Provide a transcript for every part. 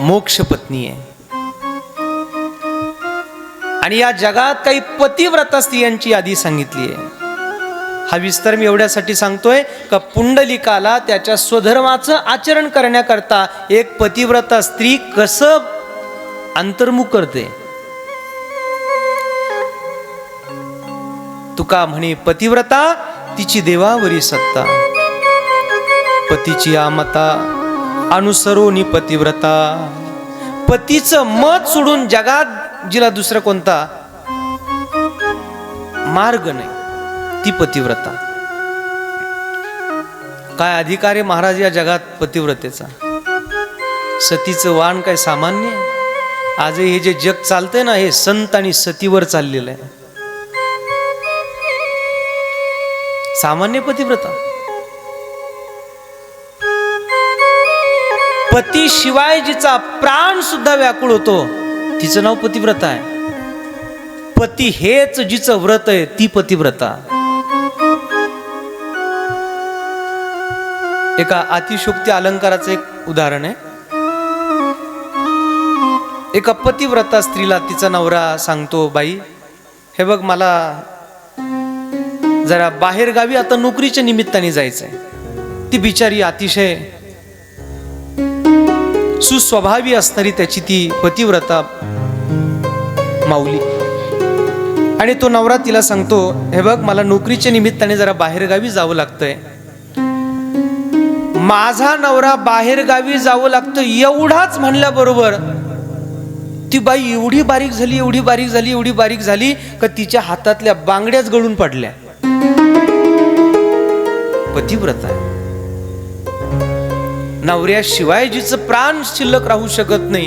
मोक्ष पत्नी आहे. आणि या जगात काही पतिव्रता स्त्रियांची यादी सांगितली आहे. हा विस्तार मी एवढ्यासाठी सांगतोय का पुंडलिकाला त्याच्या स्वधर्माचं आचरण करण्याकरता एक पतिव्रता स्त्री कसं अंतर्मुख करते? तुका म्हणे पतिव्रता तिची देवावरी सत्ता पतीची आमता अनुसरूनी पतिव्रता. पतीचं मत सोडून जगात जिला दुसरा कोणता? मार्ग नाही. ती पतिव्रता. काय अधिकार आहे महाराज या जगात पतिव्रतेचा? सतीचं वाण काय सामान्य आहे? आजही हे जे जग चालतंय ना हे संत आणि सतीवर चाललेलं आहे. सामान्य पतिव्रता. पतीशिवाय जिचा प्राण सुद्धा व्याकुळ होतो तिचं नाव पतिव्रता आहे. पती हेच जिचं व्रत आहे ती पतिव्रता. एका अतिशोक्ती अलंकाराचं एक उदाहरण आहे. एका पतिव्रता स्त्रीला तिचा नवरा सांगतो बाई हे बघ मला जरा बाहेर गावी आता नोकरीच्या निमित्ताने जायचंय. ती बिचारी अतिशय सुस्वभावी असणारी त्याची ती पतिव्रता माऊली. आणि तो नवरा तिला सांगतो हे बघ मला नोकरीच्या निमित्ताने जरा बाहेरगावी जावं लागतंय. माझा नवरा बाहेरगावी जावं लागतं एवढाच म्हणल्याबरोबर ती बाई एवढी बारीक झाली एवढी बारीक झाली एवढी बारीक झाली का तिच्या हातातल्या बांगड्याच गळून पडल्या. पतिव्रता आहे. नवऱ्याशिवाय जिचं प्राण शिल्लक राहू शकत नाही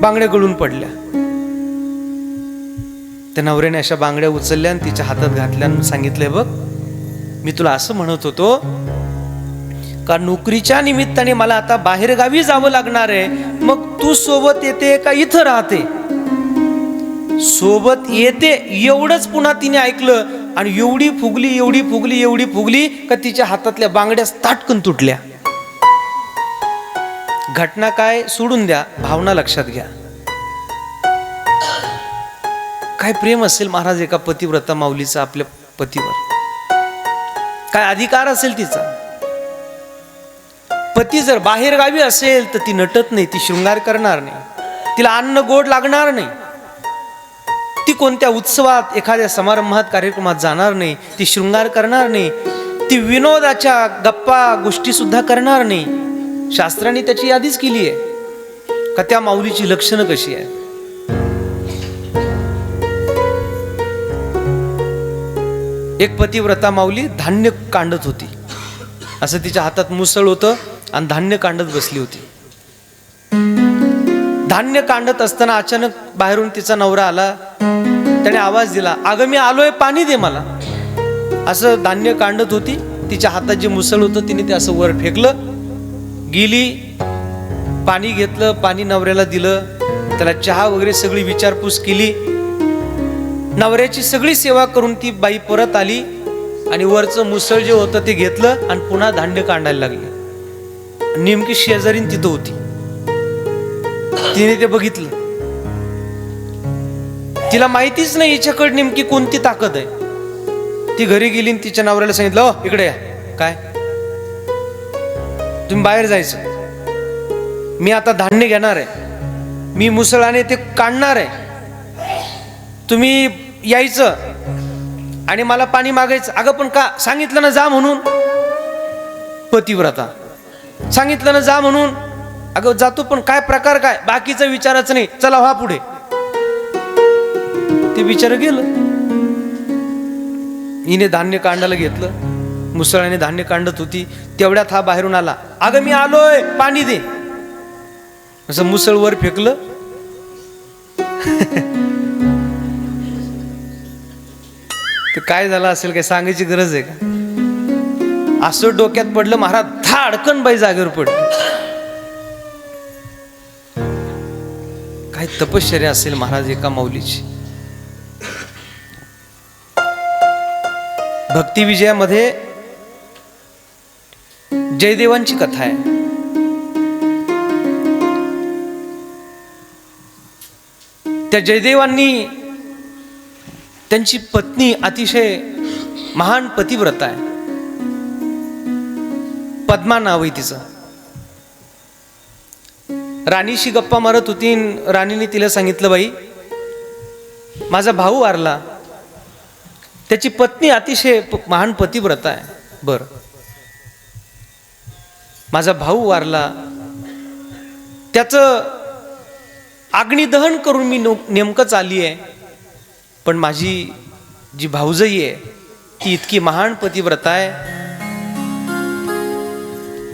बांगड्या गळून पडल्या. त्या नवऱ्याने अशा बांगड्या उचलल्या आणि तिच्या हातात घातल्या आणि सांगितलंय बघ मी तुला असं म्हणत होतो का नोकरीच्या निमित्ताने मला आता बाहेर गावी जावं लागणार आहे मग तू सोबत येते का इथं राहते? सोबत येते एवढंच पुन्हा तिने ऐकलं आणि एवढी फुगली एवढी फुगली एवढी फुगली का तिच्या हातातल्या बांगड्या ताटकन तुटल्या. घटना काय सोडून द्या भावना लक्षात घ्या. काय प्रेम असेल महाराज एका पतिव्रता माऊलीचा आपल्या पतीवर? काय अधिकार असेल तिचा? पती जर बाहेर गावी असेल तर ती नटत नाही ती शृंगार करणार नाही तिला अन्न गोड लागणार नाही. ती कोणत्या उत्सवात एखाद्या समारंभात कार्यक्रमात जाणार नाही ती शृंगार करणार नाही ती विनोदाच्या गप्पा गोष्टी सुद्धा करणार नाही. शास्त्राने त्याची यादीच केली आहे. का त्या माऊलीची लक्षणं कशी आहे एक पतिव्रता माऊली धान्य कांडत होती. असं तिच्या हातात मुसळ होतं आणि धान्य कांडत बसली होती. धान्य कांडत असताना अचानक बाहेरून तिचा नवरा आला. त्याने आवाज दिला अगं मी आलोय पाणी दे मला. असं धान्य कांडत होती. तिच्या हातात जे मुसळ होतं तिने ते असं वर फेकलं. गेली पाणी घेतलं पाणी नवऱ्याला दिलं त्याला चहा वगैरे सगळी विचारपूस केली. नवऱ्याची सगळी सेवा करून ती बाई परत आली आणि वरचं मुसळ जे होतं ते घेतलं आणि पुन्हा धान्य काढायला लागले. नेमकी शेजारीन तिथं होती. तिने ते बघितलं. तिला माहितीच नाही हिच्याकडे नेमकी कोणती ताकद आहे. ती घरी गेली आणि तिच्या नवऱ्याला सांगितलं इकडे या. काय? तुम्ही बाहेर जायचं. मी आता धान्य घेणार आहे. मी मुसळाने ते काढणार आहे. तुम्ही यायचं आणि मला पाणी मागायचं. अगं पण का? सांगितलं ना जा म्हणून. पतिव्रता. सांगितलं ना जा म्हणून. अगं जातो पण काय प्रकार काय? बाकीचं विचारायचं नाही. चला व्हा पुढे. ते विचार गेलं. हिने धान्य कांडायला घेतलं. मुसळाने धान्य कांडत होती तेवढ्यात हा बाहेरून आला. अगं मी आलोय पाणी दे. असं मुसळ वर फेकलं. ते काय झालं असेल काय सांगायची गरज आहे का? असं डोक्यात पडलं महाराज धाडकन बाई जागेवर पडली काय तपश्चर्या असेल महाराज एका माऊलीची. भक्ती विजयामध्ये जयदेवांची कथा आहे. त्या जयदेवांनी त्यांची पत्नी अतिशय महान पतिव्रता आहे. पद्मा नाव आहे तिचं. राणीशी गप्पा मारत होती राणीने तिला सांगितलं बाई माझा भाऊ वारला. त्याची पत्नी अतिशय महान पतिव्रता आहे. बर. माझा भाऊ वारला. त्याचं अग्निदहन करून मी नो- नेमकंच आली आहे. पण माझी जी भाऊजई आहे ती इतकी महान पतिव्रता आहे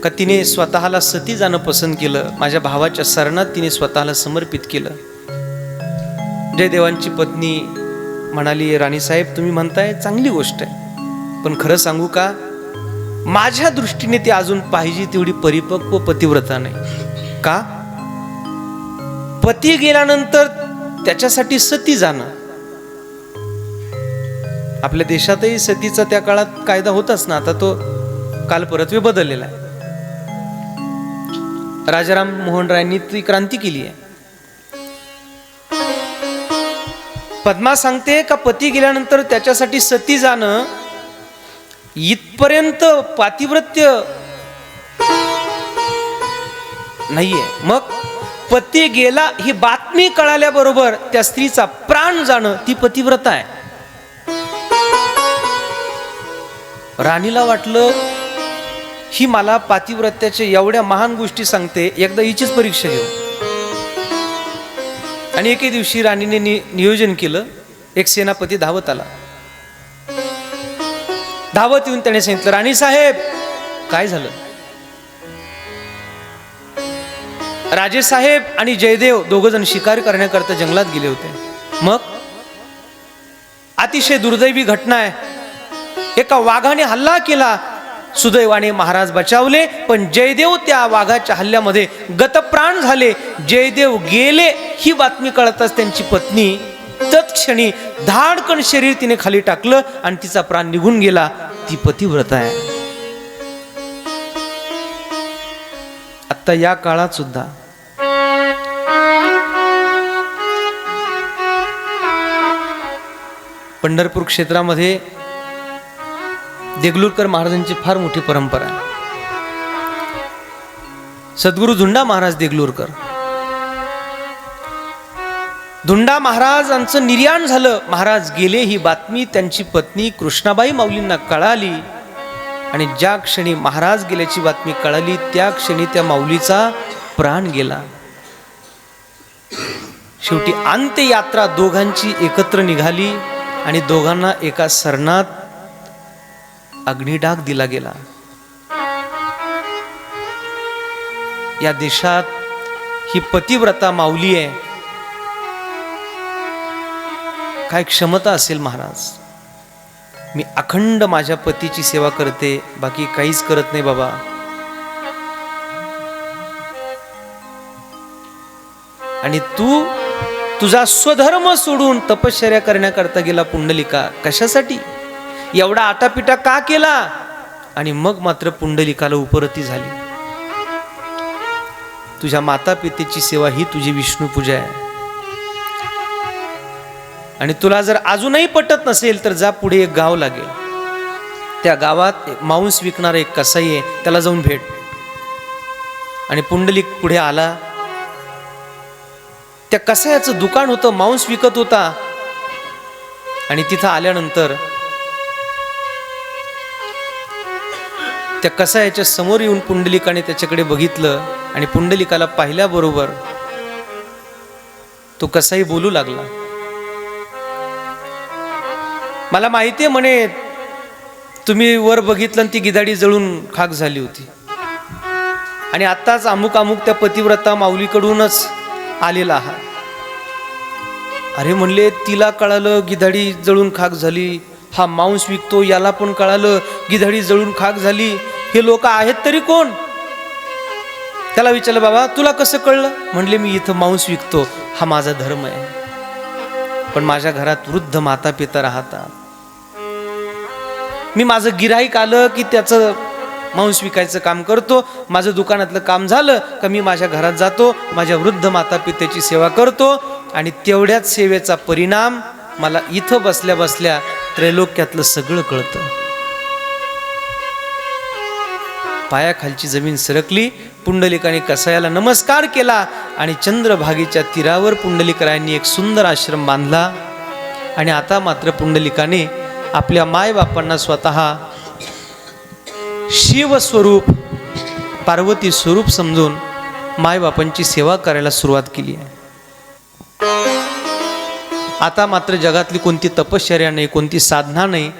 का तिने स्वतःला सती जाणं पसंत केलं माझ्या भावाच्या सरणात तिने स्वतःला समर्पित केलं. जयदेवांची पत्नी म्हणाली राणीसाहेब तुम्ही म्हणताय चांगली गोष्ट आहे. पण खरं सांगू का माझ्या दृष्टीने ती अजून पाहिजे तेवढी परिपक्व पतिव्रता नाही. का? पती गेल्यानंतर त्याच्यासाठी सती जाणं. आपल्या देशातही सतीचा त्या काळात कायदा होताच ना आता तो काल परतवे बदललेला आहे. राजाराम मोहन रायांनी ती क्रांती केली आहे. पद्मा सांगते का पती गेल्यानंतर त्याच्यासाठी सती जाणं इथपर्यंत पातिव्रत्य नाहीये. मग पती गेला ही बातमी कळाल्याबरोबर त्या स्त्रीचा प्राण जाणं ती पतिव्रता आहे. राणीला वाटलं ही मला पातिव्रत्याच्या एवढ्या महान गोष्टी सांगते एकदा हिचीच परीक्षा घेऊ. आणि एके दिवशी राणीने नि- नियोजन केलं एक सेनापती धावत आला. धावत येऊन त्याने सांगितलं राणी साहेब. काय झालं? राजे साहेब आणि जयदेव दोघ जण शिकार करण्याकरता जंगलात गेले होते. मग? अतिशय दुर्दैवी घटना आहे. एका वाघाने हल्ला केला. सुदैवाने महाराज बचावले पण जयदेव त्या वाघाच्या हल्ल्यामध्ये गतप्राण झाले. जयदेव गेले ही बातमी कळताच त्यांची पत्नी तत्क्षणी धाडकण शरीर तिने खाली टाकलं आणि तिचा प्राण निघून गेला. ती पतिव्रता आहे. आता या काळात सुद्धा पंढरपूर क्षेत्रामध्ये देगलूरकर महाराजांची फार मोठी परंपरा आहे. सद्गुरू झुंडा महाराज देगलूरकर धुंडा महाराजांचं निर्याण झालं. महाराज गेले ही बातमी त्यांची पत्नी कृष्णाबाई माऊलींना कळाली. आणि ज्या क्षणी महाराज गेल्याची बातमी कळाली त्या क्षणी त्या माऊलीचा प्राण गेला. शेवटी अंत्ययात्रा दोघांची एकत्र निघाली आणि दोघांना एका सरणात अग्निडाग दिला गेला. या देशात ही पतिव्रता माऊली आहे. काय क्षमता असेल महाराज. मी अखंड माझ्या पतीची सेवा करते बाकी काहीच करत नाही बाबा. आणि तू तुझा स्वधर्म सोडून तपश्चर्या करण्याकरता गेला पुंडलिका कशासाठी? एवढा आटापिटा का केला? आणि मग मात्र पुंडलिकाला उपरती झाली. तुझ्या माता पितेची सेवा ही तुझी विष्णू पूजा आहे. आणि तुला जर अजूनही पटत नसेल तर जा पुढे एक गाव लागेल. त्या गावात मांस विकणारा एक कसाई आहे त्याला जाऊन भेट आणि पुंडलिक पुढे आला. त्या कसायाचं दुकान होतं मांस विकत होता. आणि तिथं आल्यानंतर त्या कसायाच्या समोर येऊन पुंडलिकाने त्याच्याकडे बघितलं आणि पुंडलिकाला पाहिल्याबरोबर तो कसाही बोलू लागला. मला माहिती आहे म्हणे तुम्ही वर बघितलं आणि ती गिदाडी जळून खाक झाली होती. आणि आत्ताच अमुक अमुक त्या पतिव्रता माऊलीकडूनच आलेला आहात अरे म्हणले तिला कळालं गिधाडी जळून खाक झाली हा मांस विकतो याला पण कळालं गिधाडी जळून खाक झाली हे लोक आहेत तरी कोण? त्याला विचारलं बाबा तुला कसं कळलं? म्हणले मी इथं मांस विकतो हा माझा धर्म आहे. पण माझ्या घरात वृद्ध माता पिता राहतात. मी माझं गिराईक आलं की त्याचं मांस विकायचं काम करतो माझं दुकानातलं काम झालं का मी माझ्या घरात जातो माझ्या वृद्ध माता पित्याची सेवा करतो आणि तेवढ्याच सेवेचा परिणाम मला इथं बसल्या बसल्या त्रैलोक्यातलं सगळं कळतं. पायाखालची जमीन सरकली पुंडलिकाने कसायाला नमस्कार केला आणि चंद्रभागेच्या तीरावर पुंडलिकरायांनी एक सुंदर आश्रम बांधला आणि आता मात्र पुंडलिकाने आपल्या मायबापांना स्वतः शिवस्वरूप पार्वती स्वरूप समजून मायबापांची सेवा करायला सुरुवात केली आहे. आता मात्र जगातली कोणती तपश्चर्या नाही कोणती साधना नाही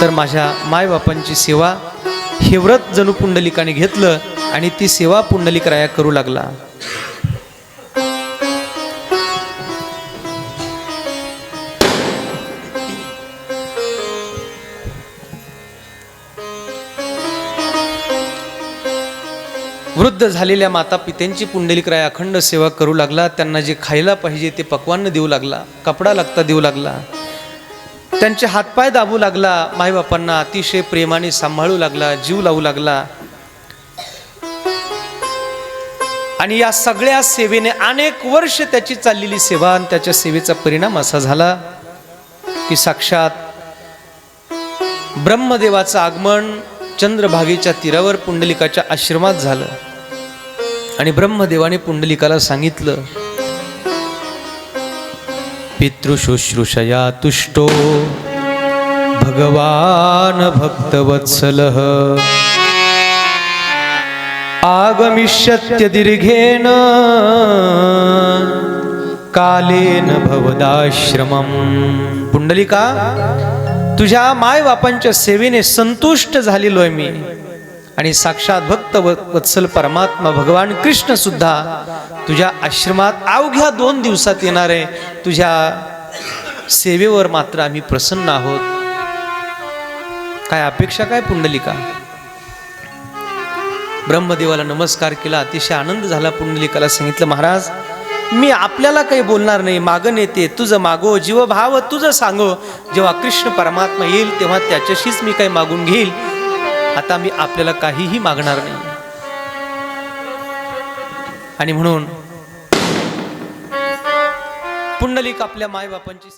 तर माझ्या मायबापांची सेवा हे व्रत जणू पुंडलिकाने घेतलं आणि ती सेवा पुंडलिक राया करू लागला. वृद्ध झालेल्या माता पित्यांची पुंडलिक राय अखंड सेवा करू लागला. त्यांना जे खायला पाहिजे ते पक्वान्न देऊ लागला कपडा लागता देऊ लागला. त्यांचे हातपाय दाबू लागला माईबापांना अतिशय प्रेमाने सांभाळू लागला जीव लावू लागला. आणि या सगळ्या सेवेने अनेक वर्ष त्याची चाललेली सेवा आणि त्याच्या सेवेचा परिणाम असा झाला की साक्षात ब्रह्मदेवाचं आगमन चंद्रभागेच्या तीरावर पुंडलिकाच्या आश्रमात झालं. आणि ब्रह्मदेवाने पुंडलिकाला सांगितलं पितृशुश्रूषया तुष्टो भगवान भक्तवत्सल। आगमिष्यत्य दीर्घेन कालेन भवदाश्रमम। पुंडलिका तुझ्या मायबापांच्या सेवेने संतुष्ट झालेलो आहे मी. आणि साक्षात भक्त वत्सल परमात्मा भगवान कृष्ण सुद्धा तुझ्या आश्रमात अवघ्या दोन दिवसात येणार आहे. तुझ्या सेवेवर मात्र आम्ही प्रसन्न आहोत. काय अपेक्षा काय पुंडलिका? ब्रह्मदेवाला नमस्कार केला अतिशय आनंद झाला पुंडलिकाला सांगितलं महाराज मी आपल्याला काही बोलणार नाही. मागं नेते तुझं मागो जीवभाव तुझं सांगो. जेव्हा कृष्ण परमात्मा येईल तेव्हा त्याच्याशीच मी काही मागून घेईल. आता मी आपल्याला काहीही मागणार नाही. आणि म्हणून पुंडलिक आपल्या मायबापांची